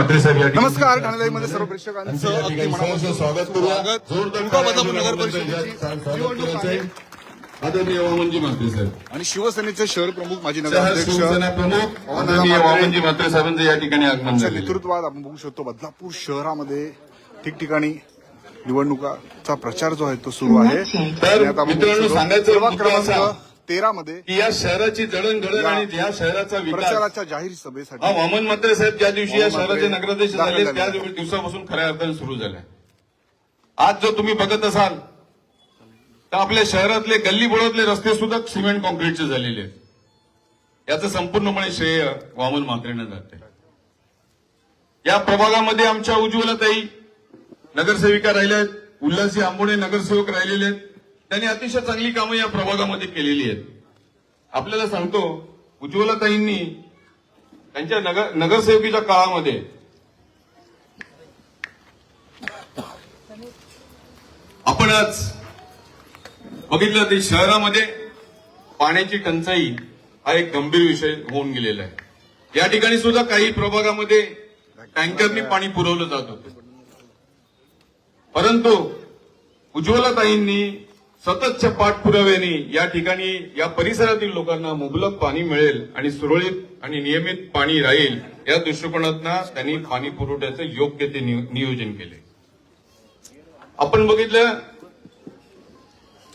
नमस्कार ठाणेदाईमध्ये सर्व प्रेक्षकांचं अगदी मनापासून स्वागत स्वागत. जोरदार उल्का टाळ्या बदाम नगर परिषदेची. आदरणीय वामनजी म्हात्रे साहेब. आणि शिवसेनेचे शहर प्रमुख माजी नगराध्यक्ष शिवसेना प्रमुख आदरणीय वामनजी म्हात्रे साहेबांचं या ठिकाणी आगमन. नेतृत्वात आपण बघू शकतो बदलापूर शहरामध्ये ठिकठिकाणी निवडणुकाचा प्रचार जो आहे तो सुरू आहे. तर मित्रांनो, सांगायचं क्रमांक तेरा मध्ये की या शहराची जडणघडण आणि या शहराचा विकास. प्रचाराच्या जाहीर हा सभेसाठी वामन म्हात्रे साहेब ज्या दिवशी या वामन शहराचे नगराध्यक्ष दाखल झाले झाले. त्या दिवसापासून खऱ्या अर्थाने सुरू झालाय आज जर तुम्ही बघत असाल तर आपल्या शहरातले गल्ली बोळातले रस्ते सुद्धा सिमेंट कॉन्क्रीटचे झालेले आहेत. याचं संपूर्णपणे श्रेय वामन म्हात्रेंना जाते. या प्रभागामध्ये आमच्या उज्ज्वलताई नगरसेविका राहिल्या आहेत. उल्हासी आंबोणे नगरसेवक राहिलेले आहेत. त्यांनी अतिशय चांगली कामं या प्रभागामध्ये केलेली आहेत. आपल्याला सांगतो उज्ज्वलताईंनी त्यांच्या नगर नगरसेवकीच्या काळामध्ये आपण आज बघितलं ते शहरामध्ये पाण्याची टंचाई हा एक गंभीर विषय होऊन गेलेला आहे. या ठिकाणी सुद्धा काही प्रभागामध्ये टँकरनी पाणी पुरवलं जात होतं. परंतु उज्ज्वलताईंनी सततच्या पाठपुराव्याने या ठिकाणी या परिसरातील लोकांना मुबलक पाणी मिळेल आणि सुरळीत आणि नियमित पाणी राहील या दृष्टिकोनातनं त्यांनी पाणी पुरवठ्याचं योग्य ते नियोजन केले आपण बघितलं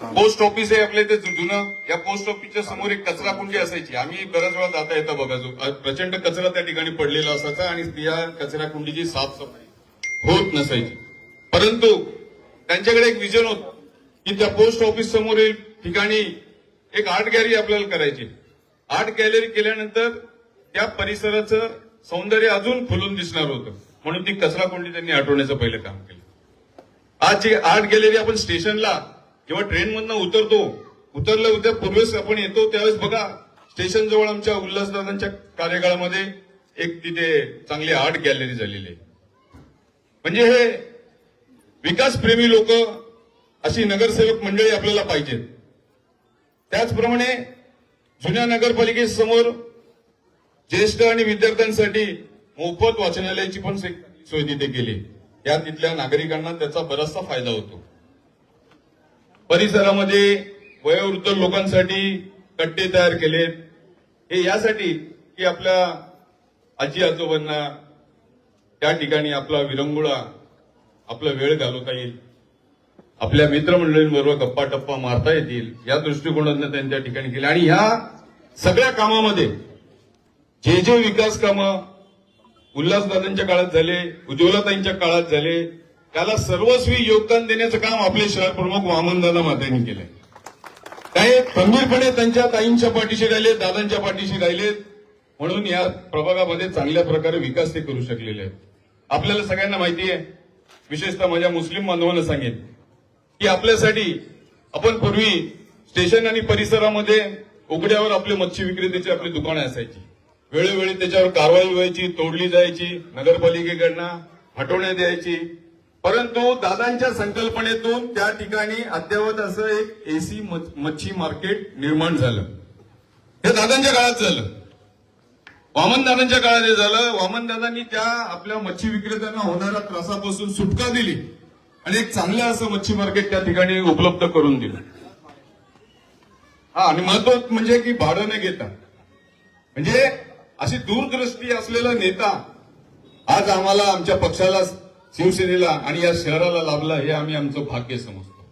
पोस्ट ऑफिस आहे आपल्या इथे जुनं या पोस्ट ऑफिसच्या समोर एक कचरा कुंडी असायची. आम्ही बऱ्याच वेळा जाता येता बघा जो प्रचंड कचरा त्या ठिकाणी पडलेला असायचा आणि या कचरा कुंडीची साफसफाई होत नसायची. परंतु त्यांच्याकडे एक विजन होतं. की त्या पोस्ट ऑफिस समोरील ठिकाणी एक आर्ट गॅलरी आपल्याला करायची. आर्ट गॅलरी केल्यानंतर त्या परिसराचं सौंदर्य अजून फुलून दिसणार होतं. म्हणून ती कचरा कोंडी त्यांनी आठवण्याचं पहिलं काम केलं. आज आर्ट गॅलरी आपण स्टेशनला किंवा ट्रेनमधनं उतरतो. उतरल्या उद्या पूर्वेस आपण येतो त्यावेळेस बघा स्टेशन जवळ आमच्या उल्हासदादांच्या कार्यकाळामध्ये एक तिथे चांगली आर्ट गॅलरी झालेली आहे. म्हणजे हे विकासप्रेमी लोक अशी नगरसेवक मंडळी आपल्याला पाहिजेत त्याचप्रमाणे जुन्या नगरपालिकेसमोर ज्येष्ठ आणि विद्यार्थ्यांसाठी मोफत वाचनालयाची पण सोय तिथे केली. या तिथल्या नागरिकांना त्याचा बराचसा फायदा होतो. परिसरामध्ये वयोवृद्ध लोकांसाठी कट्टे तयार केलेत. हे यासाठी की आपल्या आजी आजोबांना त्या ठिकाणी आपला विरंगुळा आपला वेळ घालवता येईल. आपल्या मित्रमंडळींबरोबर गप्पा टप्पा मारता येतील या दृष्टिकोनातनं त्यांनी त्या ठिकाणी केले. आणि ह्या सगळ्या कामामध्ये जे जे विकास कामं उल्हासदादांच्या काळात झाले उज्ज्वलताईंच्या काळात झाले त्याला सर्वस्वी योगदान देण्याचं काम आपले शहर प्रमुख वामनदादा मात्यांनी केलंय. काय खंबीरपणे त्यांच्या ताईंच्या पाठीशी राहिले दादांच्या पाठीशी राहिलेत म्हणून या प्रभागामध्ये चांगल्या प्रकारे विकास ते करू शकलेले आहेत. आपल्याला सगळ्यांना माहिती आहे विशेषतः माझ्या मुस्लिम बांधवांना सांगेन. की आपल्यासाठी आपण पूर्वी स्टेशन आणि परिसरामध्ये उघड्यावर आपले मच्छी विक्रेत्याची आपली दुकानं असायची. वेळोवेळी त्याच्यावर कारवाई व्हायची तोडली जायची नगरपालिकेकडनं हटवण्यात यायची. परंतु दादांच्या संकल्पनेतून त्या ठिकाणी अद्यावत असं एक एसी मच्छी मार्केट निर्माण झालं. हे दादांच्या काळात झालं. वामनदादांच्या काळात हे झालं. वामनदादांनी त्या आपल्या मच्छी विक्रेत्यांना होणाऱ्या त्रासापासून सुटका दिली. आणि एक चांगलं असं मच्छी मार्केट त्या ठिकाणी उपलब्ध करून दिलं. हा आणि महत्त्व म्हणजे की भाडं न घेता. म्हणजे अशी दूरदृष्टी असलेला नेता आज आम्हाला आमच्या पक्षाला शिवसेनेला आणि या शहराला लाभला हे आम्ही आमचं भाग्य समजतो.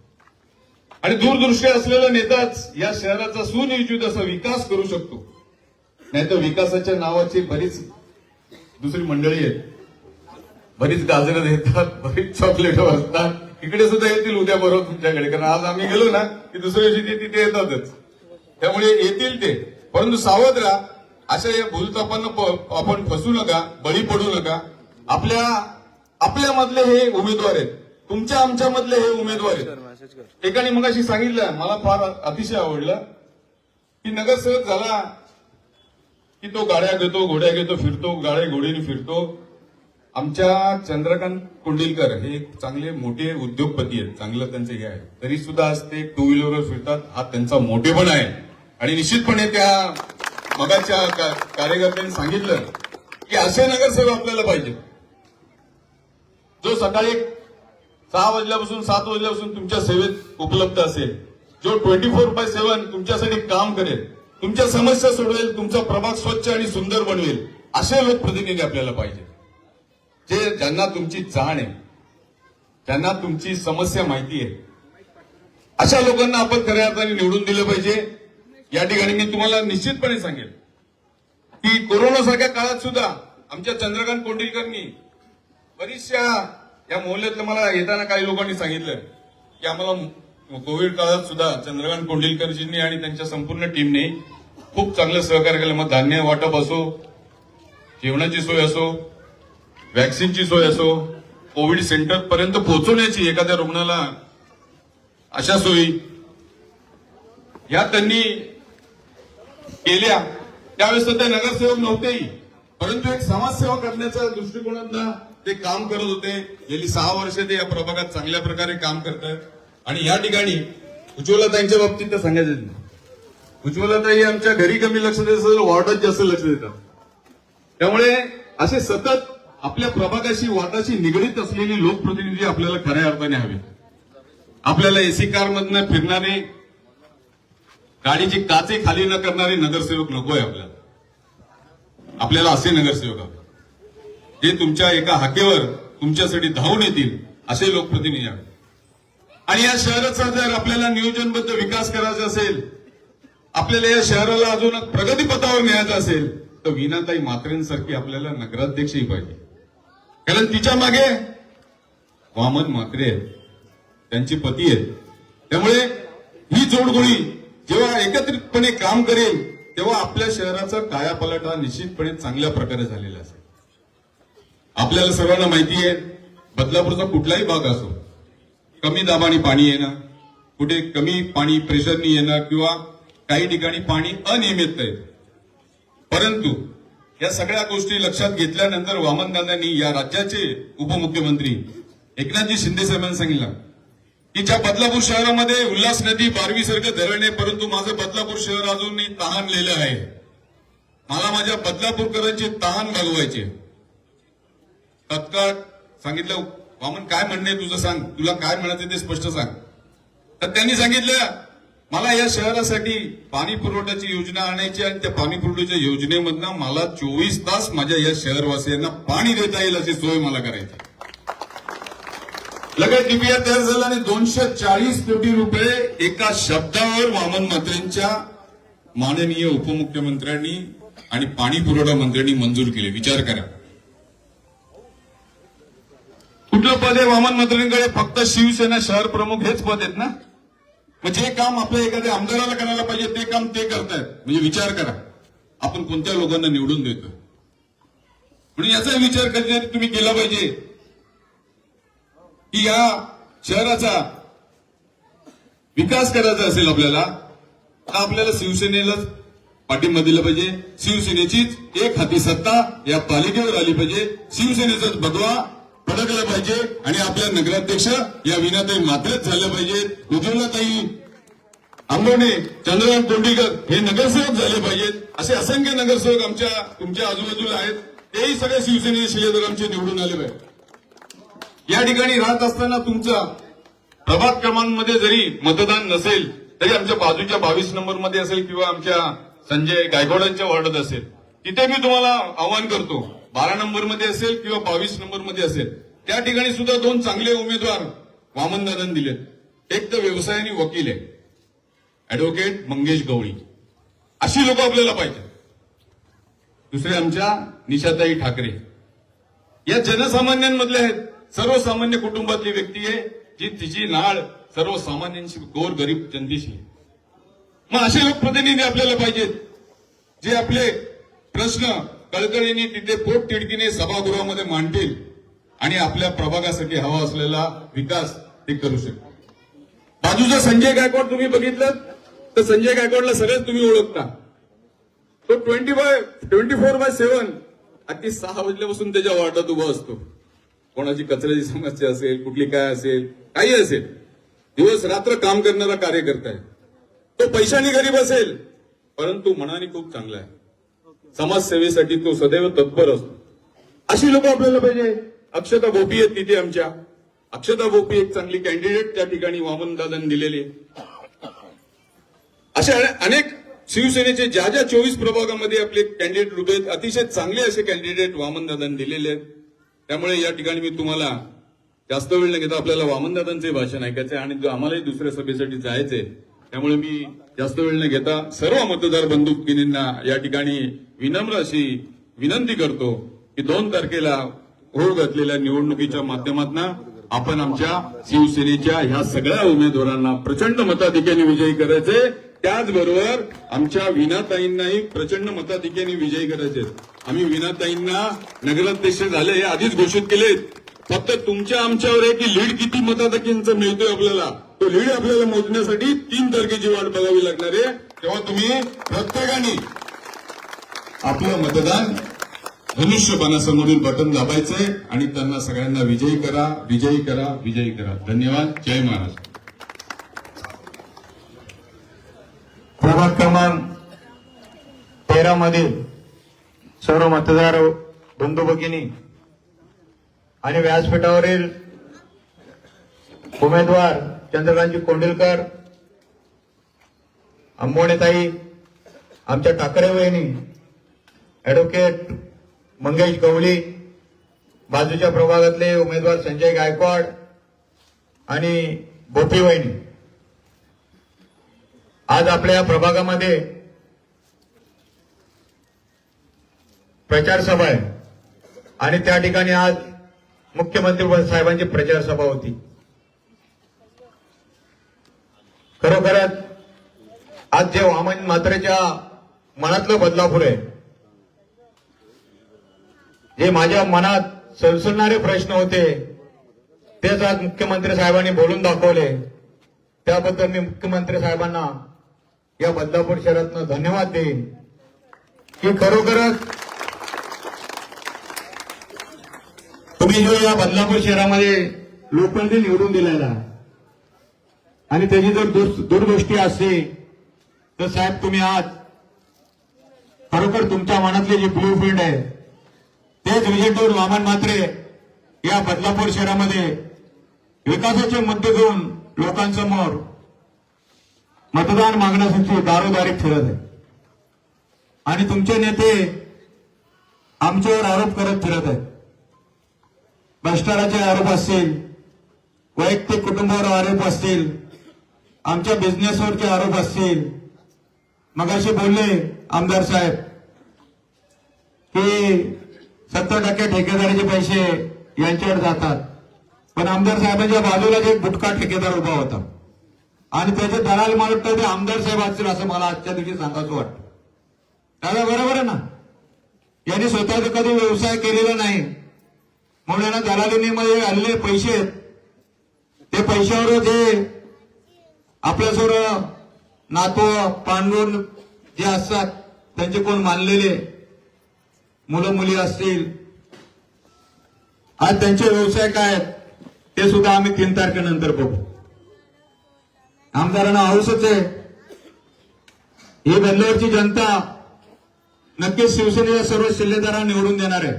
आणि दूरदृष्टी असलेला नेताच या शहराचा सुनियोजित असा विकास करू शकतो. नाही तर विकासाच्या नावाची बरीच दुसरी मंडळी आहेत. बरीच गाजरं देतात बरीच चॉकलेट असतात इकडे सुद्धा येतील उद्या बरोबर तुमच्याकडे कारण आज आम्ही गेलो ना की दुसऱ्या दिवशी ते तिथे येतातच. त्यामुळे येतील ते. परंतु सावध राहा अशा या भूलतापांना आपण फसू नका बळी पडू नका. आपल्या आपल्या मधले हे उमेदवार आहेत. तुमच्या आमच्या मधले हे उमेदवार आहेत. एकाने मग अशी सांगितलं मला फार अतिशय आवडलं की नगरसेवक झाला की तो गाड्या घेतो घोड्या घेतो फिरतो गाड्या घोडीने फिरतो. आमच्या चंद्रकांत कुंडिलकर हे चांगले मोठे उद्योगपती आहेत. चांगलं त्यांचं हे आहे. तरी सुद्धा आज ते टू व्हीलरवर फिरतात. हा त्यांचा मोठेपण आहे. आणि निश्चितपणे त्या मगाच्या कार्यकर्त्यांनी सांगितलं की असे नगरसेवक आपल्याला पाहिजे जो सकाळी सहा वाजल्यापासून सात वाजल्यापासून तुमच्या सेवेत उपलब्ध असेल जो ट्वेंटी फोर बाय सेव्हन तुमच्यासाठी काम करेल तुमच्या समस्या सोडवेल तुमचा प्रभाग स्वच्छ आणि सुंदर बनवेल असे लोकप्रतिनिधी आपल्याला पाहिजे जे ज्यांना तुमची जाण आहे ज्यांना तुमची समस्या माहिती आहे. अशा लोकांना आपण खऱ्या अर्थाने निवडून दिलं पाहिजे. या ठिकाणी मी तुम्हाला निश्चितपणे सांगेल की कोरोनासारख्या काळात सुद्धा आमच्या चंद्रकांत कोंडिलकरनी बरीचशा या मोहल्ल्यातलं मला येताना काही लोकांनी सांगितलं की आम्हाला कोविड काळात सुद्धा चंद्रकांत कोंडिलकरजींनी आणि त्यांच्या संपूर्ण टीमने खूप चांगलं सहकार्य केलं. मग धान्य वाटप असो जेवणाची सोय असो वॅक्सिनची सोय असो कोविड सेंटर पर्यंत पोहोचवण्याची एखाद्या रुग्णाला अशा सोयी या त्यांनी केल्या. त्यावेळेस तर ते नगरसेवक नव्हतेही परंतु एक समाजसेवा करण्याच्या दृष्टिकोनातनं ते काम करत होते. गेली सहा वर्ष ते या प्रभागात चांगल्या प्रकारे काम करतात आणि या ठिकाणी उज्ज्वलताईंच्या बाबतीत तर सांगायचं नाही. उज्ज्वलताई आमच्या घरी कमी लक्ष देत असेल वॉर्डात जास्त लक्ष देतात. त्यामुळे असे सतत आपल्या प्रभागाशी वादाशी निगडीत असलेली लोकप्रतिनिधी आपल्याला खऱ्या अर्थाने हवे. आपल्याला एसी कार मधनं फिरणारे गाडीची काचे खाली न करणारे नगरसेवक नकोय आपल्याला. आपल्याला असे नगरसेवक हवे. जे तुमच्या एका हाकेवर तुमच्यासाठी धावून येतील असे लोकप्रतिनिधी हवे. आणि या शहराचा जर आपल्याला नियोजनबद्ध विकास करायचा असेल आपल्याला या शहराला अजून प्रगतीपथावर न्यायचं असेल तर वीनाताई मात्रेंसारखी आपल्याला नगराध्यक्षही पाहिजे. कारण तिच्यामागे वामन माकरे आहेत. त्यांचे पती आहेत. त्यामुळे ही जोडगोळी जेव्हा एकत्रितपणे काम करेल तेव्हा आपल्या शहराचा कायापालट हा निश्चितपणे चांगल्या प्रकारे झालेला असेल. आपल्याला सर्वांना माहिती आहे बदलापूरचा कुठलाही भाग असो कमी दाबाने पाणी येणं कुठे कमी पाणी प्रेशरनी येणं किंवा काही ठिकाणी पाणी अनियमित आहे परंतु या सगळ्या गोष्टी लक्षात घेतल्यानंतर वामन दादांनी या राज्याचे उपमुख्यमंत्री एकनाथजी शिंदे साहेबांनी सांगितलं की ज्या बदलापूर शहरामध्ये उल्हास नदी बारवी सारखं धरण आहे परंतु माझं बदलापूर शहर अजूनही तहानलेलं आहे. मला माझ्या बदलापूरकरांची तहान भागवायचे तत्काळ सांगितलं वामन काय म्हणणे तुझं सांग तुला काय म्हणायचं ते स्पष्ट सांग. तर त्यांनी सांगितलं मला या शहरासाठी पाणी पुरवठ्याची योजना आणायची आणि त्या पाणी पुरवठ्याच्या योजनेमधनं मला चोवीस तास माझ्या या शहरवासियांना पाणी देता येईल अशी सोय मला करायची लगेच डीपीआर तयार झाला आणि दोनशे चाळीस कोटी रुपये एका शब्दावर वामन मंत्र्यांच्या माननीय उपमुख्यमंत्र्यांनी आणि पाणी पुरवठा मंत्र्यांनी मंजूर केले. विचार करा. कुठलं पद आहे वामन मंत्र्यांकडे? फक्त शिवसेना शहर प्रमुख हेच पद आहेत ना? म्हणजे मग जे काम आपल्या एखाद्या आमदाराला करायला पाहिजे ते काम ते करतायत. म्हणजे विचार करा. आपण कोणत्या लोकांना निवडून देतो म्हणून याचा विचार कधीतरी तुम्ही केला पाहिजे. की या शहराचा विकास करायचा असेल आपल्याला तर आपल्याला शिवसेनेलाच पाठिंबा दिला पाहिजे. शिवसेनेचीच एक हाती सत्ता या पालिकेवर आली पाहिजे. शिवसेनेचाच भगवा फडकलं पाहिजे आणि आपल्या नगराध्यक्ष या विनाताई मात्रेच झाल्या पाहिजेत. उज्ज्वलाताई आंबोणे चंद्रकांत कोंडीकर हे नगरसेवक झाले पाहिजेत. असे असंख्य नगरसेवक आमच्या तुमच्या आजूबाजूला आहेत. तेही सगळे शिवसेनेचे शिलेदार आमचे निवडून आले पाहिजे या ठिकाणी राहत असताना तुमचा प्रभाग क्रमांकमध्ये जरी मतदान नसेल तरी आमच्या बाजूच्या बावीस नंबरमध्ये असेल किंवा आमच्या संजय गायकवाडांच्या वॉर्डात असेल. तिथे मी तुम्हाला आवाहन करतो. बारा नंबरमध्ये असेल किंवा बावीस नंबरमध्ये असेल त्या ठिकाणी सुद्धा दोन चांगले उमेदवार वामनदादांनी दिलेत. एक तर व्यवसायाने वकील आहे. ऍडव्होकेट मंगेश गवळी. अशी लोक आपल्याला पाहिजे दुसरे आमच्या निशाताई ठाकरे. या जनसामान्यांमधले आहेत. सर्वसामान्य कुटुंबातली व्यक्ती आहे जी तिची नाळ सर्वसामान्यांशी गोर गरीब जनतेशी मग असे लोकप्रतिनिधी आपल्याला पाहिजेत जे आपले प्रश्न कळकळीने तिथे पोट तिडकीने सभागृहामध्ये मांडतील आणि आपल्या प्रभागासाठी हवा असलेला विकास ते करू शकतील. बाजूचा संजय गायकवाड तुम्ही बघितलं तर संजय गायकवाडला सगळेच तुम्ही ओळखता. तो twenty by twenty four by seven अगदी सहा वाजल्यापासून त्याच्या वार्डात उभा असतो. कोणाची कचऱ्याची समस्या असेल कुठली काय असेल काही असेल. दिवस रात्र काम करणारा कार्यकर्ता आहे. तो पैशाने गरीब असेल परंतु मनाने खूप चांगला आहे. समाजसेवेसाठी तो सदैव तत्पर असतो. अशी लोक आपल्याला पाहिजे. अक्षता भोपी आहेत तिथे आमच्या. अक्षता भोपी एक चांगली कॅन्डिडेट त्या ठिकाणी वामनदादांनी दिलेली आहे. अशा अनेक शिवसेनेचे ज्या ज्या चोवीस प्रभागामध्ये आपले कॅन्डिडेट उभे आहेत अतिशय चांगले असे कॅन्डिडेट वामनदादांनी दिलेले आहेत. त्यामुळे या ठिकाणी मी तुम्हाला जास्त वेळ न घेता आपल्याला वामनदादांचे भाषण ऐकायचे आणि आम्हालाही दुसऱ्या सभेसाठी जायचंय त्यामुळे मी जास्त वेळ न घेता सर्व मतदार बंधुकिनींना या ठिकाणी विनम्र अशी विनंती करतो की दोन तारखेला होऊ घातलेल्या निवडणुकीच्या माध्यमातून आपण आमच्या शिवसेनेच्या ह्या सगळ्या उमेदवारांना प्रचंड मताधिक्याने विजयी करायचे. त्याचबरोबर आमच्या विनाताईंनाही प्रचंड मताधिक्याने विजयी करायचे. आम्ही विनाताईंना नगराध्यक्ष झाले हे आधीच घोषित केलेत. फक्त तुमच्या आमच्यावर आहे की लीड किती मताधिक्यांचं मिळतोय आपल्याला? तो लीड आपल्याला मोजण्यासाठी तीन तारखेची वाट बघावी लागणार आहे. तेव्हा तुम्ही प्रत्येकाने आपलं मतदान धनुष्यबाणासमोरील बटन दाबायचंय आणि त्यांना सगळ्यांना विजयी करा विजयी करा विजयी करा. धन्यवाद. जय महाराज. प्रभाग क्रमांक तेरा मधील सर्व मतदार बंधू भगिनी आणि व्यासपीठावरील उमेदवार चंद्रकांतजी कोंडलकर अंबोणेताई आमच्या ठाकरे वहिनी ऍडव्होकेट मंगेश गवळी बाजूच्या प्रभागातले उमेदवार संजय गायकवाड आणि गोपी वहिनी. आज आपल्या या प्रभागामध्ये प्रचार सभा आहे आणि त्या ठिकाणी आज मुख्यमंत्री साहेबांची प्रचार सभा होती. खरोखरच आज जे वामन मात्रेच्या मनातलं बदलापूर आहे जे माझ्या मनात सलसलणारे प्रश्न होते तेच आज मुख्यमंत्री साहेबांनी बोलून दाखवले. त्याबद्दल मी मुख्यमंत्री साहेबांना या बदलापूर शहरातनं धन्यवाद देईन. की खरोखरच तुम्ही जो या बदलापूर शहरामध्ये लोकांनी निवडून दिलेला आणि त्याची जर दुर- दूरदृष्टी असते तर साहेब तुम्ही आज खरोखर तुमच्या मनातले जे ब्लू प्रिंट आहे तेच विजयटूर वामन मात्रे या बदलापूर शहरामध्ये विकासाचे मुद्दे घेऊन लोकांसमोर मतदान मागण्यासाठी दारोदारी फिरत आहे. आणि तुमचे नेते आमच्यावर आरोप करत फिरत आहेत. भ्रष्टाचाराचे आरोप असतील वैयक्तिक कुटुंबावर आरोप असतील आमच्या बिझनेसवरचे आरोप असतील. मग असे बोलले आमदार साहेब की सत्तर टक्के ठेकेदारीचे पैसे यांच्यावर जातात. पण आमदार साहेबांच्या बाजूला एक गुटखा ठेकेदार उभा होता. आणि त्याचे दलाल मला वाटतं ते आमदार साहेब असतील असं मला आजच्या दिवशी सांगायचं वाटतं. दादा बरोबर आहे ना? यांनी स्वतःचा कधी व्यवसाय केलेला नाही. म्हणून यांना दलालीमध्ये आलेले पैसे. आहेत, ते पैशावर जे आपल्यासमोर नातो पांडून जे असतात त्यांचे कोण मानलेले मुलं मुली असतील आज त्यांचे व्यवसाय काय आहेत ते सुद्धा आम्ही तीन तारखेनंतर बघू. आमदारांना हौसच आहे. ही बदलावरची जनता नक्कीच शिवसेनेच्या सर्व शिल्लेदारांना निवडून देणार आहे.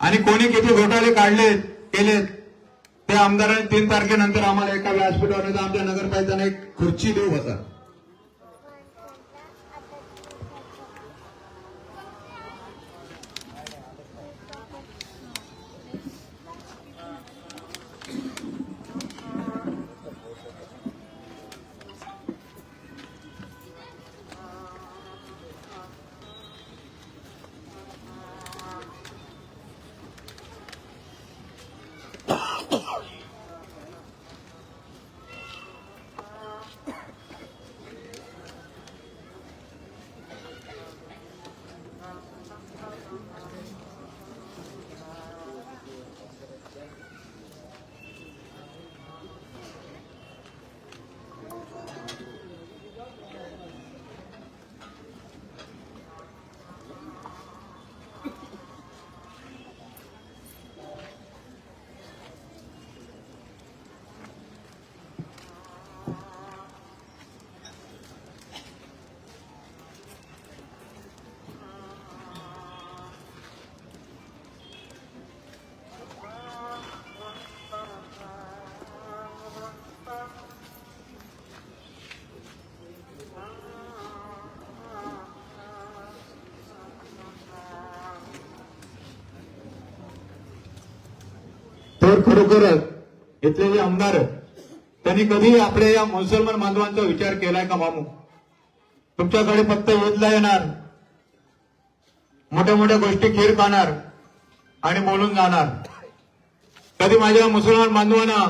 आणि कोणी किती घोटाळे काढलेत केलेत ते आमदारांनी तीन तारखेनंतर आम्हाला एका व्यासपीठावर आमच्या नगरपालिकांना एक खुर्ची देऊ होता और खरोखरच इथले जे आमदार त्यांनी कधी आपल्या या मुसलमान बांधवांचा विचार केलाय का मामू? तुमच्याकडे फक्त ईदला येणार मोठ्या मोठ्या गोष्टी खीर खाणार आणि बोलून जाणार. कधी माझ्या मुसलमान बांधवांना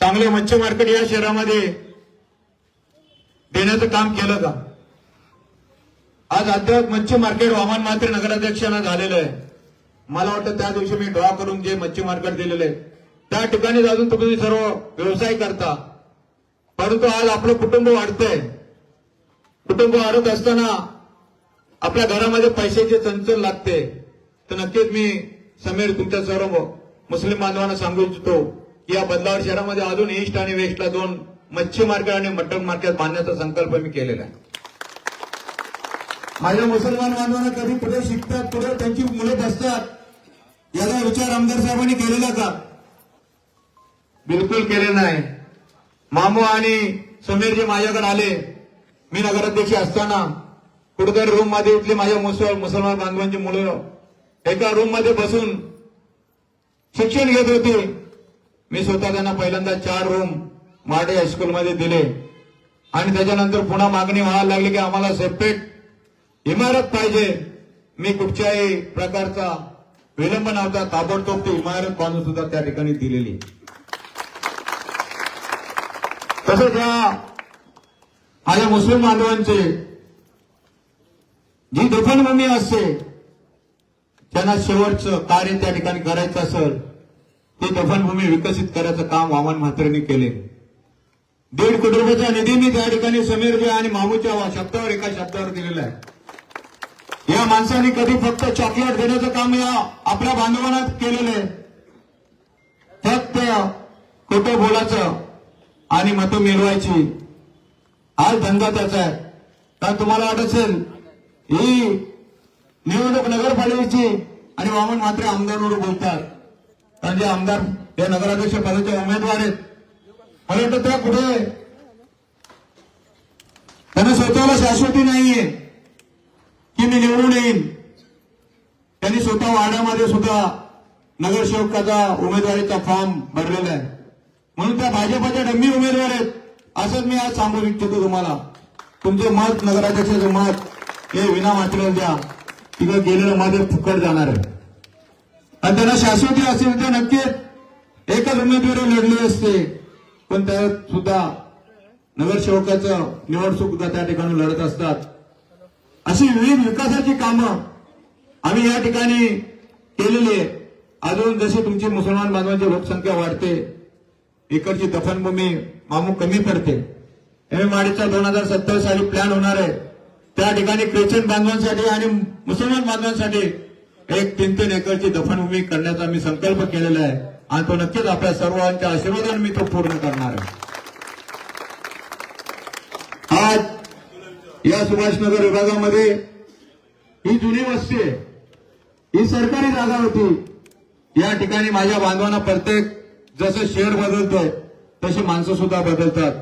चांगले मच्छी मार्केट या शहरामध्ये देण्याचं काम केलं का? आज अद्याप मच्छी मार्केट हवामान मात्र नगराध्यक्षांना झालेलं आहे. मला वाटतं त्या दिवशी मी ड्रॉ करून जे मच्छी मार्केट दिलेले त्या ठिकाणी अजून तुम्ही सर्व व्यवसाय करता. परंतु आज आपलं कुटुंब वाढतंय. कुटुंब वाढत असताना आपल्या घरामध्ये पैशाचे चंचल लागते. तर नक्कीच मी समीर तुमच्या सर्व मुस्लिम बांधवांना सांगू इच्छितो की या बदलावर शहरामध्ये अजून ईस्ट आणि वेस्टला दोन मच्छी मार्केट आणि मटण मार्केट बांधण्याचा संकल्प मी केलेला आहे. माझ्या मुसलमान बांधवांना कधी पुढे शिकतात पुढे त्यांची मुलं बसतात याचा विचार आमदार साहेबांनी केलेला का? बिलकुल केले नाही. मामू आणि समीर जे माझ्याकडे आले. मी नगराध्यक्ष असताना कुठेतरी रूममध्ये इथले माझ्या मुसल मुसलमान बांधवांची मुलं एका रूममध्ये बसून शिक्षण घेत होते. मी स्वतः त्यांना पहिल्यांदा चार रूम मराठी हायस्कूलमध्ये दिले. आणि त्याच्यानंतर पुन्हा मागणी व्हायला लागली की आम्हाला सेपरेट इमारत पाहिजे. मी कुठच्याही प्रकारचा विलंब नव्हता ताबडतोब ती इमारत बांधून सुद्धा त्या ठिकाणी दिलेली. तसंच या माझ्या मुस्लिम बांधवांचे जी दफनभूमी असते त्यांना शेवटचं कार्य त्या ठिकाणी करायचं असेल ती दफनभूमी विकसित करायचं काम वामन म्हात्रेंनी केले. दीड कोटी रुपयाचा निधी मी त्या ठिकाणी समीरजी आणि मामूच्या शब्दावर एका शब्दावर दिलेला आहे. या माणसाने कधी फक्त चॉकलेट देण्याचं काम या आपल्या बांधवांना केलेलं आहे. फक्त खोटं बोलायचं आणि मतं मिळवायची. आज धंदा त्याचा आहे. कारण तुम्हाला वाटत असेल? ही निवडणूक नगरपालिकेची आणि वामन मात्र आमदारवर बोलतात. कारण जे आमदार या नगराध्यक्ष पदाचे उमेदवार आहेत. मला वाटतं त्या पुढे त्यांना स्वतःला शाश्वती नाहीये. की मी निवडून येईन? त्यांनी स्वतः वाड्यामध्ये सुद्धा नगरसेवकाचा उमेदवारीचा फॉर्म भरलेला आहे. म्हणून त्या भाजपाच्या डम्मी उमेदवार आहेत असंच मी आज सांगू इच्छितो तुम्हाला. तुमचे मत नगराध्यक्षाचे मत हे विना मात्र द्या. तिकडे गेलेलं माझे फुकट जाणार आहे. आणि त्यांना शाश्वती असेल तर नक्कीच एकच उमेदवारी लढली असते. पण त्यात सुद्धा नगरसेवकाचं निवड सुद्धा त्या ठिकाणी लढत असतात. अशी विविध विकासाची कामं आम्ही या ठिकाणी केलेली आहे अजून जशी तुमची मुसलमान बांधवांची लोकसंख्या वाढते इकडची दफनभूमी मामू कमी पडते. एम. माडीचा दोन हजार सत्तर साली प्लॅन होणार आहे. त्या ठिकाणी ख्रिश्चन बांधवांसाठी आणि मुसलमान बांधवांसाठी एक तीन तीन एकरची दफनभूमी करण्याचा मी संकल्प केलेला आहे. आणि तो नक्कीच आपल्या सर्वांच्या आशीर्वादाने मी तो पूर्ण करणार आहे आज या सुभाषनगर विभागामध्ये ही जुनी वस्ती आहे. ही सरकारी जागा होती. या ठिकाणी माझ्या बांधवांना प्रत्येक जसं शहर बदलतंय तशी माणसं सुद्धा बदलतात.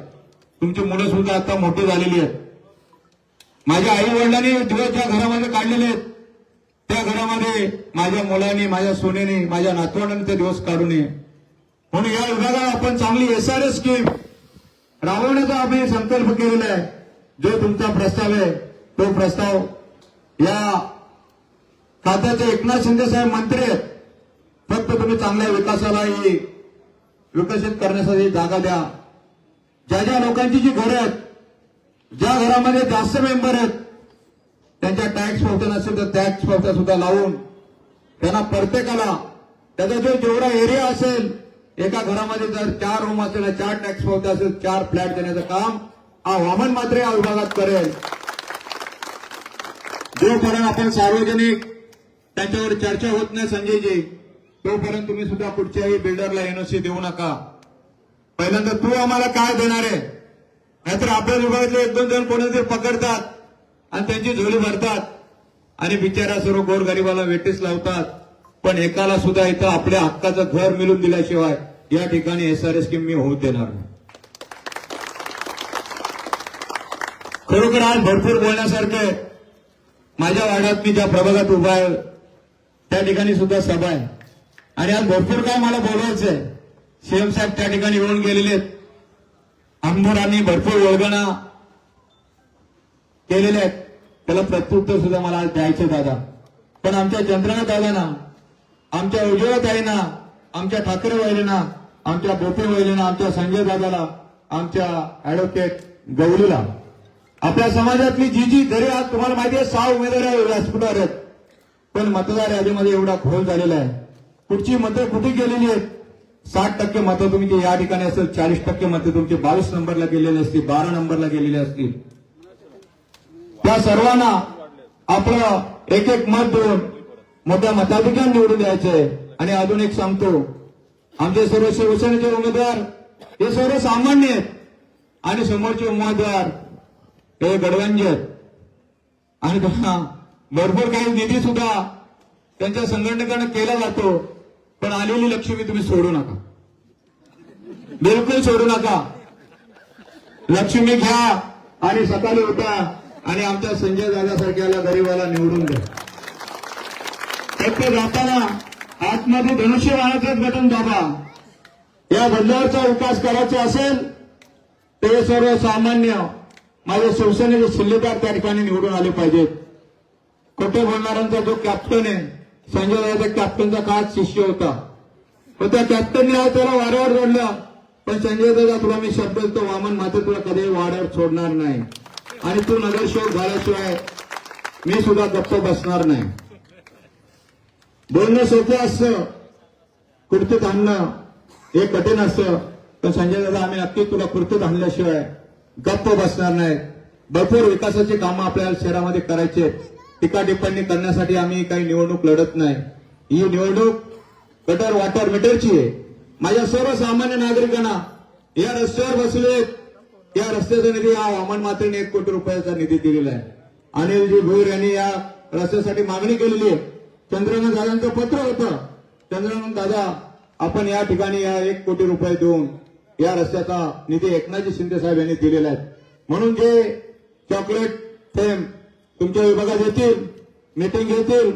तुमची मुलं सुद्धा आता मोठी झालेली आहेत. माझ्या आई वडिलांनी दिवस ज्या घरामध्ये काढलेले आहेत त्या घरामध्ये माझ्या मुलांनी माझ्या सोनेने माझ्या नातवंडांनी ते दिवस काढू नये म्हणून या विभागाला आपण चांगली एसआरएस स्कीम राबवण्याचा आम्ही संकल्प केलेला आहे. जो तुमचा प्रस्ताव आहे तो प्रस्ताव या खात्याचे एकनाथ शिंदे साहेब मंत्री आहेत. फक्त तुम्ही चांगल्या विकासालाही विकसित करण्यासाठी जागा द्या. ज्या ज्या लोकांची जी घरं आहेत ज्या घरामध्ये जास्त मेंबर आहेत त्यांच्या टॅक्स पावत्या नसेल तर टॅक्स पावत्या सुद्धा लावून त्यांना प्रत्येकाला त्याचा जो जेवढा एरिया असेल एका घरामध्ये जर चार रूम असेल चार टॅक्स पावत्या असेल चार फ्लॅट देण्याचं काम हा वामन मात्र या विभागात करेल. जोपर्यंत आपण सार्वजनिक त्यांच्यावर चर्चा होत नाही संजयजी तोपर्यंत तुम्ही सुद्धा कुठच्याही बिल्डरला एनओसी देऊ नका. पहिल्यांदा तू आम्हाला काय देणार आहे? नाहीतर आपल्या विभागातले एक दोन जण कोणीतरी पकडतात आणि त्यांची झोली भरतात आणि बिचारा सर्व गोरगरिबाला वेटीस लावतात. पण एकाला सुद्धा इथं आपल्या हक्काचं घर मिळून दिल्याशिवाय या ठिकाणी एसआरएस स्कीम मी होऊ देणार नाही. खरोखर आज भरपूर बोलण्यासारखं आहे. माझ्या वाड्यात मी ज्या प्रभागात उभा आहे त्या ठिकाणी सुद्धा सभा आहे. आणि आज भरपूर काय मला बोलायचंय सीएम साहेब त्या ठिकाणी येऊन गेलेले आहेत. आमदारांनी भरपूर वळगणा केलेल्या आहेत. त्याला प्रत्युत्तर सुद्धा मला आज द्यायचं दादा. पण आमच्या चंद्रनाथ दादांना आमच्या उज्ज्वलताईंना आमच्या ठाकरे वहिनींना आमच्या बोपे वहिनींना आमच्या संजय दादाला आमच्या ऍडव्होकेट गौरीला आपल्या समाजातली जी जी घरे आज तुम्हाला माहिती आहे सहा उमेदवार आहे व्यासपीठावर. आहेत पण मतदार यादीमध्ये एवढा खोल झालेला आहे. कुठची मतं कुठे गेलेली आहेत? साठ टक्के मतं तुमची या ठिकाणी असेल चाळीस टक्के मतं तुमची बावीस नंबरला गेलेली असतील बारा नंबरला गेलेली असतील. त्या सर्वांना आपलं एक एक मत देऊन मोठ्या मताधिकार निवडून द्यायचंय आणि अजून एक सांगतो आमचे सर्व शिवसेनेचे उमेदवार हे सर्व सामान्य आहेत. आणि समोरचे उमेदवार हे गडगंज आणि त्यांना भरपूर काही निधी सुद्धा त्यांच्या संघटनेकडनं केला जातो. पण आलेली लक्ष्मी तुम्ही सोडू नका. बिलकुल सोडू नका. लक्ष्मी घ्या आणि सकाळी उठा आणि आमच्या संजय दादासारख्याला गरीबाला निवडून द्या. ते जाताना आतमध्ये धनुष्य बाणाचंच बटन दाबा. या बदलावरचा विकास करायचा असेल ते सर्व सामान्य माझ्या शिवसेनेचे शिल्लेदार त्या ठिकाणी निवडून आले पाहिजेत. खोटे बोलणाऱ्यांचा जो कॅप्टन आहे संजय दादा कॅप्टनचा काळात शिष्य होता. पण त्या कॅप्टनने आज त्याला वाऱ्यावर जोडलं. पण संजय दादा तुला मी शब्द देतो वामन मात्र तुला कधी वाड्यावर सोडणार नाही. आणि तू नगरसेवक झाल्याशिवाय मी सुद्धा गप्प बसणार नाही. बोलणं सोपं असतं. कुर्तीत आणणं हे कठीण असतं. पण संजय दादा आम्ही नक्की तुला कुर्तीत आणल्याशिवाय गप्प बसणार नाही. भरपूर विकासाची कामं आपल्याला शहरामध्ये करायची. आहेत. टीका टिप्पणी करण्यासाठी आम्ही काही निवडणूक लढत नाही. ही निवडणूक गटर वॉटर मीटरची आहे. माझ्या सर्वसामान्य नागरिकांना या रस्त्यावर बसलेत या रस्त्याचा निधी हा हवामान मात्रेने एक कोटी रुपयाचा निधी दिलेला आहे. अनिलजी भोईर यांनी या रस्त्यासाठी मागणी केलेली आहे. चंद्रकांत दादांचं पत्र होतं. चंद्रकांत दादा आपण या ठिकाणी या एक कोटी रुपये देऊन या रस्त्याचा निधी एकनाथजी शिंदे साहेब यांनी दिलेला आहे. म्हणून जे चॉकलेट थेंब तुमच्या विभागात येतील मीटिंग घेतील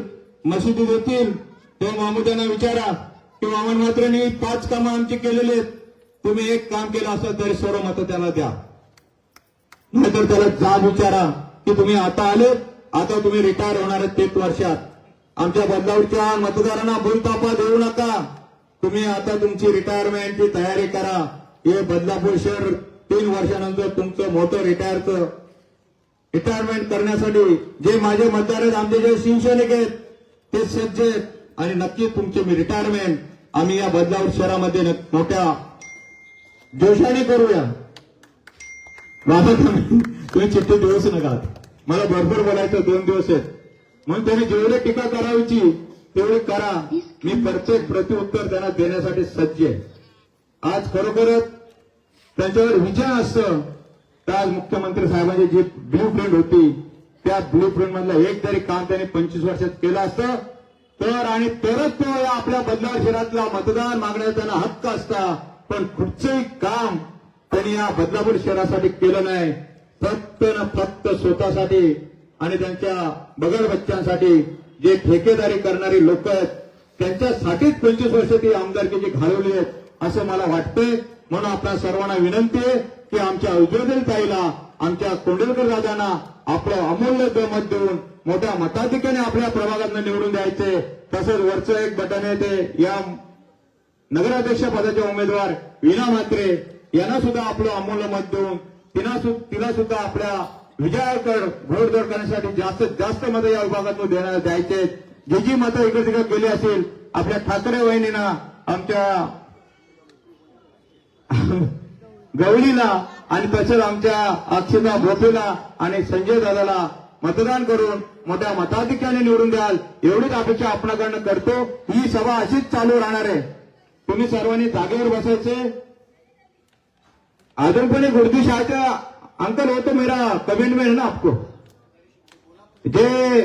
मशिदी देतील ते मामुद्यांना विचारा की मामन मात्रेंनी पाच कामं आमची केलेली आहेत. तुम्ही एक काम केलं असं तरी सर्व मतं त्याला द्या. नाहीतर त्याला जाब विचारा की तुम्ही आता आले आता तुम्ही रिटायर होणार आहेत तेच वर्षात. आमच्या बदलावच्या मतदारांना भूलतापा देऊ नका. तुम्ही आता तुमची रिटायरमेंटची तयारी करा. हे बदलापूर शहर तीन वर्षानंतर तुमचं मोठं रिटायरचं रिटायरमेंट करण्यासाठी जे माझे मतदार आहेत आमचे जे शिवसैनिक आहेत ते सज्ज आहेत. आणि नक्की तुमचे मी रिटायरमेंट आम्ही या बदलापूर शहरामध्ये मोठ्या जोशाने करूया. बाबा तुम्ही चिठ्ठी दिवस नका. मला भरपूर बोलायचं दोन दिवस आहेत. म्हणून त्यांनी जेवढे टीका करायची तेवढी करा. मी प्रत्येक प्रत्युत्तर त्यांना देण्यासाठी सज्ज आहे. आज खरोखरच त्यांच्यावर विजय असतं. तर आज मुख्यमंत्री साहेबांची जी ब्ल्यू प्रिंट होती त्या ब्ल्यू प्रिंट मधलं एक तरी काम त्यांनी पंचवीस वर्षात केलं असतं तर आणि तरच तो या आपल्या बदलाव शहरातला मतदान मागण्याचा त्यांना हक्क असता. पण कुठचंही काम त्यांनी या बदलापूर शहरासाठी केलं नाही. फक्त ना फक्त स्वतःसाठी आणि त्यांच्या बगर बच्चांसाठी जे ठेकेदारी करणारी लोक आहेत त्यांच्यासाठीच पंचवीस वर्ष ती आमदारकीची घालवली आहेत. असं मला वाटतंय. म्हणून आपल्या सर्वांना विनंती आहे की आमच्या उज्ज्वल ताईला आमच्या कोंडलकर दादांना आपलं अमूल्य मत देऊन मोठ्या मताधिक्याने आपल्या प्रभागातनं निवडून द्यायचे. तसंच वरचं एक बटन आहे ते या नगराध्यक्ष पदाचे उमेदवार वीणा म्हात्रे यांना सुद्धा आपलं अमूल्य मत देऊन तिला तिला सुद्धा आपल्या विजयाकडे घोडदौड करण्यासाठी जास्तीत जास्त मतं या विभागातून देण्यात द्यायचे जी जी मतं इकडे तिकडे गेली असेल आपल्या ठाकरे वहिनींना आमच्या गवळीला आणि तसेच आमच्या अक्षता भोपेला आणि संजय दादाला मतदान करून मोठ्या मताधिक्याने निवडून द्याल एवढीच अपेक्षा आपणाकडनं करतो. ही सभा अशीच चालू राहणार आहे. तुम्ही सर्वांनी जागेवर बसायचे. आदरपणे पण एक अंकल हो तो मेरा कमेंटमेंट है ना आपको? जे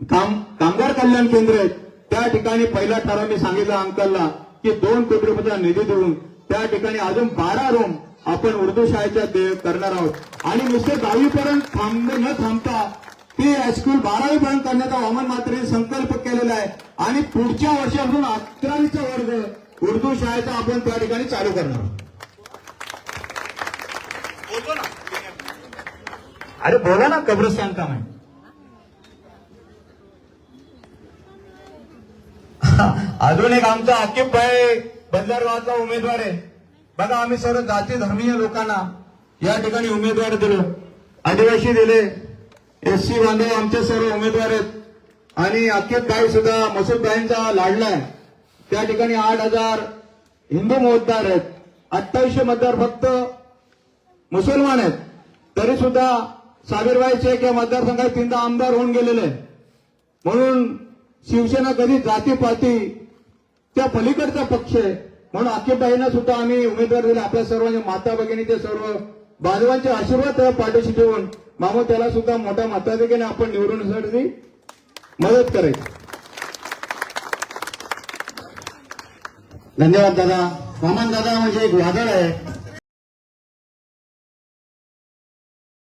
काम कामगार कल्याण केंद्र आहेत त्या ठिकाणी पहिला ठराव मी सांगितला अंकलला की दोन कोटी रुपयाचा निधी देऊन त्या ठिकाणी अजून बारा रूम आपण उर्दू शाळेच्या करणार आहोत. आणि नुसते दहावीपर्यंत थांबणे न थांबता ते हायस्कूल बारावीपर्यंत करण्याचा वामन मात्रे संकल्प केलेला आहे. आणि पुढच्या वर्षापासून अकरावीचा वर्ग उर्दू शाळेचा आपण त्या ठिकाणी चालू करणार आहोत. अरे बोला ना कब्रस्तान काम आहे अजून एक आमचा आकिब भाई बंदरगावचा उमेदवार आहे. बघा आम्ही सर्व जाती धर्मीय लोकांना या ठिकाणी उमेदवार दिलो. आदिवासी दिले. एस सी बांधव आमचे सर्व उमेदवार आहेत. आणि आकिब भाई सुद्धा मसूद भाईंचा लाडला आहे त्या ठिकाणी आठ हजार हिंदू मतदार आहेत. अठ्ठावीसशे मतदार फक्त मुसलमान आहेत. तरी सुद्धा साबीरबाई शेख या मतदारसंघात तीनदा आमदार होऊन गेलेले म्हणून शिवसेना कधी जातीपाती त्या पलीकडचा पक्ष आहे. म्हणून आकिबबाईंना सुद्धा आम्ही उमेदवार दिले. आपल्या सर्वांच्या माता भगिनीचे सर्व बांधवांचे आशीर्वाद त्या पाठीशी ठेवून मामा त्याला सुद्धा मोठ्या मताधिकाने आपण निवडून मदत करेल. धन्यवाद दादा. मामान दादा म्हणजे एक वादळ आहे.